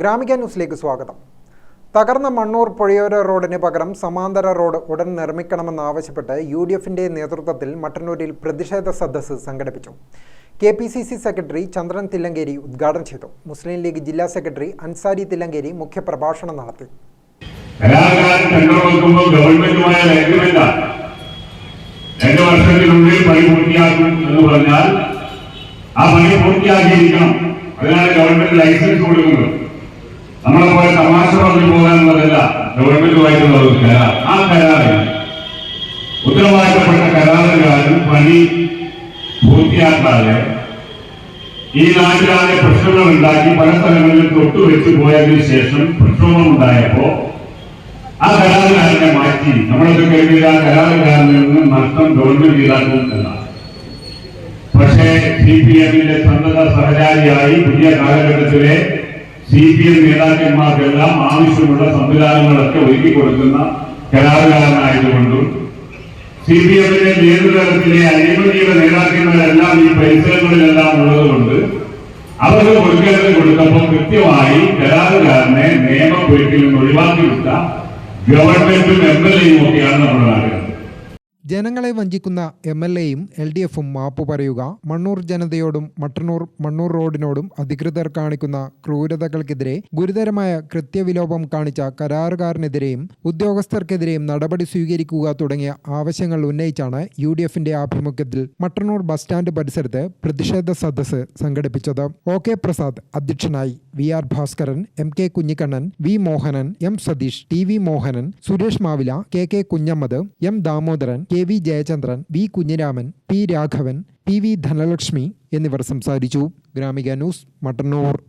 ഗ്രാമിക ന്യൂസിലേക്ക് സ്വാഗതം. തകർന്ന മണ്ണൂർ പുഴയോര റോഡിന് പകരം സമാന്തര റോഡ് ഉടൻ നിർമ്മിക്കണമെന്നാവശ്യപ്പെട്ട് യു ഡി എഫിന്റെ നേതൃത്വത്തിൽ മട്ടന്നൂരിൽ പ്രതിഷേധ സദസ്സ് സംഘടിപ്പിച്ചു. K P C C secretary Chandran Thillankeri ഉദ്ഘാടനം ചെയ്തു. മുസ്ലിം ലീഗ് ജില്ലാ സെക്രട്ടറി അൻസാരി തില്ലങ്കേരി മുഖ്യപ്രഭാഷണം നടത്തി. എന്ന് പറഞ്ഞാൽ ആ അതിനാണ് ഗവൺമെന്റ് ലൈസൻസ് കൊടുക്കുന്നത്. നമ്മളെ പോലെ തമാശ പറഞ്ഞു പോകാനുള്ളതല്ല ഗവൺമെന്റുമായിട്ടുള്ള ഒരു കരാർ. ആ കരാറിൽ ഉത്തരവാദിത്തപ്പെട്ട കരാറുകാരൻ പണി പൂർത്തിയാക്കാതെ ഈ നാട്ടിലാകെ പ്രശ്നങ്ങൾ ഉണ്ടാക്കി പല സ്ഥലങ്ങളിൽ തൊട്ടുവെച്ച് പോയതിനു ശേഷം പ്രക്ഷോഭം ഉണ്ടായപ്പോ ആ കരാറുകാരനെ മാറ്റി. നമ്മളൊക്കെ കരുതിയത് ആ കരാറുകാരനിൽ നിന്ന് നഷ്ടം ഗവൺമെന്റ് ഈടാക്കും എന്നാണ്. പക്ഷേ സി പി എമ്മിന്റെ സന്നദ്ധ സഹചാരിയായി പുതിയ കാലഘട്ടത്തിലെ സി പി എം നേതാക്കന്മാർക്കെല്ലാം ആവശ്യമുള്ള സംവിധാനങ്ങളൊക്കെ ഒരുക്കി കൊടുക്കുന്ന കരാറുകാരനായതുകൊണ്ടും സി പി എമ്മിന്റെ നേതൃത്വത്തിലെ അഴിമതിയുടെ നേതാക്കന്മാരെല്ലാം ഈ പരിസരങ്ങളിലെല്ലാം ഉള്ളതുകൊണ്ട് അവർക്ക് കൊടുക്കേണ്ടത് കൊടുത്തപ്പോൾ കൃത്യമായി കരാറുകാരനെ നിയമപ്പൊരുക്കിൽ നിന്ന് ഒഴിവാക്കി വിട്ട ഗവൺമെന്റും എം എൽ എയും ഒക്കെയാണ് നമ്മുടെ നാടുകൾ ജനങ്ങളെ വഞ്ചിക്കുന്ന എം എൽ എയും എൽ ഡി എഫും മാപ്പ് പറയുക. മണ്ണൂർ ജനതയോടും മട്ടന്നൂർ മണ്ണൂർ റോഡിനോടും അധികൃതർ കാണിക്കുന്ന ക്രൂരതകൾക്കെതിരെ ഗുരുതരമായ കൃത്യവിലോപം കാണിച്ച കരാറുകാരനെതിരെയും ഉദ്യോഗസ്ഥർക്കെതിരെയും നടപടി സ്വീകരിക്കുക തുടങ്ങിയ ആവശ്യങ്ങൾ ഉന്നയിച്ചാണ് യു ഡി എഫിന്റെ ആഭിമുഖ്യത്തിൽ മട്ടന്നൂർ ബസ് സ്റ്റാൻഡ് പരിസരത്ത് പ്രതിഷേധ സദസ്സ് സംഘടിപ്പിച്ചത്. ഒ കെ പ്രസാദ് അധ്യക്ഷനായി V R Bhaskaran M K Kunhikannan V Mohanan M Satheesh T V Mohanan Suresh Mavila K K Kunhammad M Damodaran K V Jayachandran V Kunhiraman P Raghavan P V Dhanalakshmi എന്നിവർ സംസാരിച്ചു. Gramika news Mattannur.